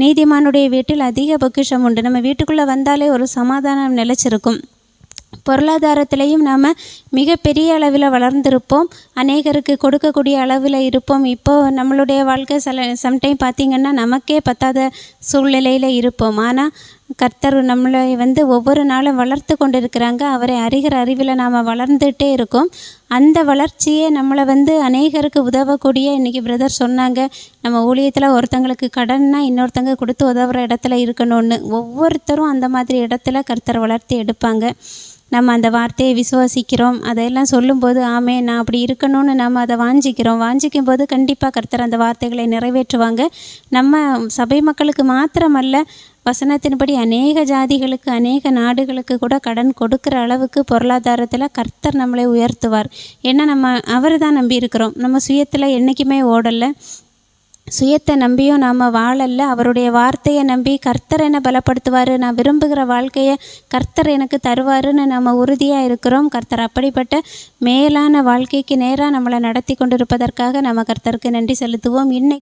நீதிமானுடைய வீட்டில் அதிக பொக்கிஷம் உண்டு. நம்ம வீட்டுக்குள்ளே வந்தாலே ஒரு சமாதானம் நிலச்சிருக்கும். பொருளாதாரத்திலையும் நாம் மிகப்பெரிய அளவில் வளர்ந்திருப்போம். அநேகருக்கு கொடுக்கக்கூடிய அளவில் இருப்போம். இப்போது நம்மளுடைய வாழ்க்கை சில சம்டைம் பார்த்திங்கன்னா நமக்கே பத்தாத சூழ்நிலையில் இருப்போம். ஆனால் கர்த்தர் நம்மளை வந்து ஒவ்வொரு நாளும் வளர்த்து கொண்டு இருக்கிறாங்க அவரை அறிகிற அறிவில் நாம் வளர்ந்துட்டே இருக்கோம். அந்த வளர்ச்சியே நம்மளை வந்து அநேகருக்கு உதவக்கூடிய இன்றைக்கி பிரதர் சொன்னாங்க நம்ம ஊழியத்தில் ஒருத்தங்களுக்கு கடன்னா இன்னொருத்தங்க கொடுத்து உதவுற இடத்துல இருக்கணும்னு. ஒவ்வொருத்தரும் அந்த மாதிரி இடத்துல கர்த்தர் வளர்த்து எடுப்பாங்க. நம்ம அந்த வார்த்தையை விசுவாசிக்கிறோம். அதையெல்லாம் சொல்லும்போது ஆமே நான் அப்படி இருக்கணும்னு நம்ம அதை வாஞ்சிக்கிறோம். வாஞ்சிக்கும் போது கண்டிப்பாக கர்த்தர் அந்த வார்த்தைகளை நிறைவேற்றுவாங்க. நம்ம சபை மக்களுக்கு மாத்திரமல்ல வசனத்தின்படி அநேக ஜாதிகளுக்கு அநேக நாடுகளுக்கு கூட கடன் கொடுக்குற அளவுக்கு பொருளாதாரத்தில் கர்த்தர் நம்மளை உயர்த்துவார். ஏன்னா நம்ம அவரை தான் நம்பி இருக்கிறோம் நம்ம சுயத்தில் என்றைக்குமே ஓடலை. சுயத்தை நம்பியும் நாம் வாழல்ல. அவருடைய வார்த்தையை நம்பி கர்த்தர் என்னை பலப்படுத்துவார். நான் விரும்புகிற வாழ்க்கையை கர்த்தர் எனக்கு தருவாருன்னு நம்ம உறுதியாக இருக்கிறோம். கர்த்தர் அப்படிப்பட்ட மேலான வாழ்க்கைக்கு நேராக நம்மளை நடத்தி கொண்டிருப்பதற்காக நம்ம கர்த்தருக்கு நன்றி செலுத்துவோம். இன்னைக்கு